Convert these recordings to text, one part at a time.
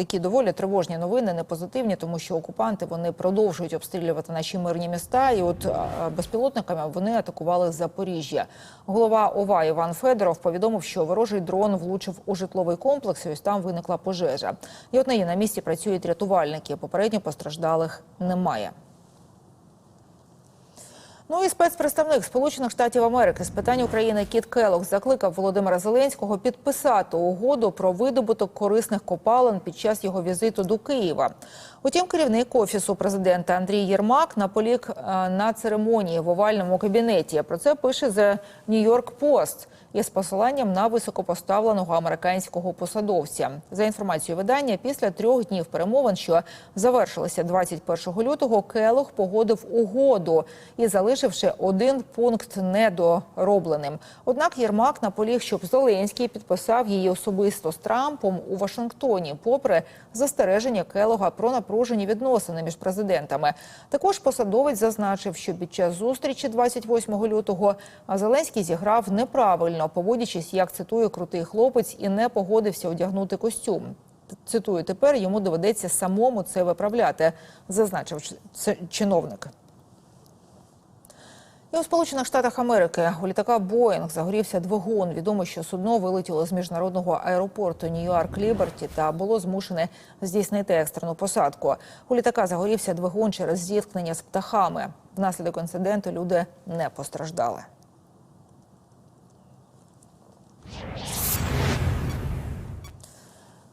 такі доволі тривожні новини, не позитивні, тому що окупанти вони продовжують обстрілювати наші мирні міста. І от безпілотниками вони атакували Запоріжжя. Голова ОВА Іван Федоров повідомив, що ворожий дрон влучив у житловий комплекс. і Ось там виникла пожежа. І от неї на місці працюють рятувальники. Попередньо постраждалих немає. Ну і спецпредставник Сполучених Штатів Америки з питань України Кіт Келлог закликав Володимира Зеленського підписати угоду про видобуток корисних копалин під час його візиту до Києва. Утім, керівник офісу президента Андрій Єрмак наполіг е, на церемонії в овальному кабінеті. Про це пише The New York Post із посиланням на високопоставленого американського посадовця. За інформацією видання, після трьох днів перемовин, що завершилися 21 лютого, Келох погодив угоду і залишивши один пункт недоробленим. Однак Єрмак наполіг, щоб Зеленський підписав її особисто з Трампом у Вашингтоні, попри застереження Келога про напружені відносини між президентами. Також посадовець зазначив, що під час зустрічі 28 лютого Зеленський зіграв неправильно, поводячись, як цитує крутий хлопець, і не погодився одягнути костюм. Цитую, тепер йому доведеться самому це виправляти, зазначив чиновник. І у Сполучених Штатах Америки у літака Боїнг загорівся двигун. Відомо, що судно вилетіло з міжнародного аеропорту Нью-Йорк Ліберті та було змушене здійснити екстрену посадку. У літака загорівся двигун через зіткнення з птахами. Внаслідок інциденту люди не постраждали.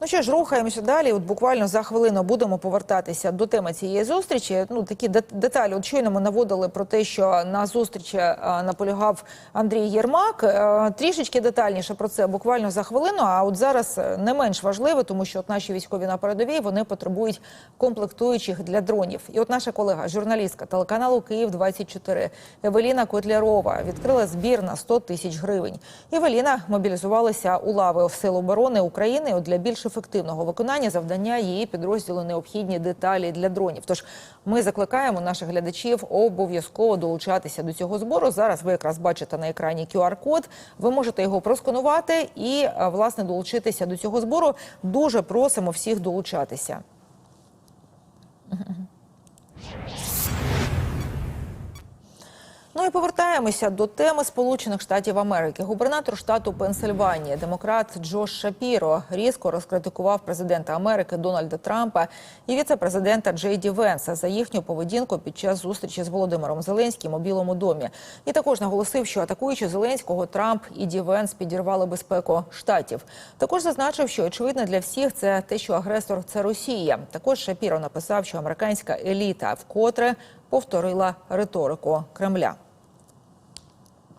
Ну що ж, рухаємося далі. От буквально за хвилину будемо повертатися до теми цієї зустрічі. Ну такі дет- деталі. От щойно ми наводили про те, що на зустрічі е, наполягав Андрій Єрмак. Е, Трішечки детальніше про це буквально за хвилину. А от зараз е, не менш важливо, тому що от наші військові на передовій вони потребують комплектуючих для дронів. І от наша колега, журналістка телеканалу Київ 24 Евеліна Котлярова відкрила збір на 100 тисяч гривень. Евеліна мобілізувалася у лави в Сил оборони України. Для більш ефективного виконання завдання її підрозділу необхідні деталі для дронів. Тож ми закликаємо наших глядачів обов'язково долучатися до цього збору. Зараз ви якраз бачите на екрані QR-код. Ви можете його просканувати і е, власне долучитися до цього збору. Дуже просимо всіх долучатися. І повертаємося до теми Сполучених Штатів Америки. Губернатор штату Пенсильванія, демократ Джош Шапіро, різко розкритикував президента Америки Дональда Трампа і віце-президента Джей Ді Венса за їхню поведінку під час зустрічі з Володимиром Зеленським у Білому домі. І також наголосив, що атакуючи Зеленського, Трамп і Ді Венс підірвали безпеку штатів. Також зазначив, що очевидно для всіх це те, що агресор це Росія. Також Шапіро написав, що американська еліта вкотре повторила риторику Кремля.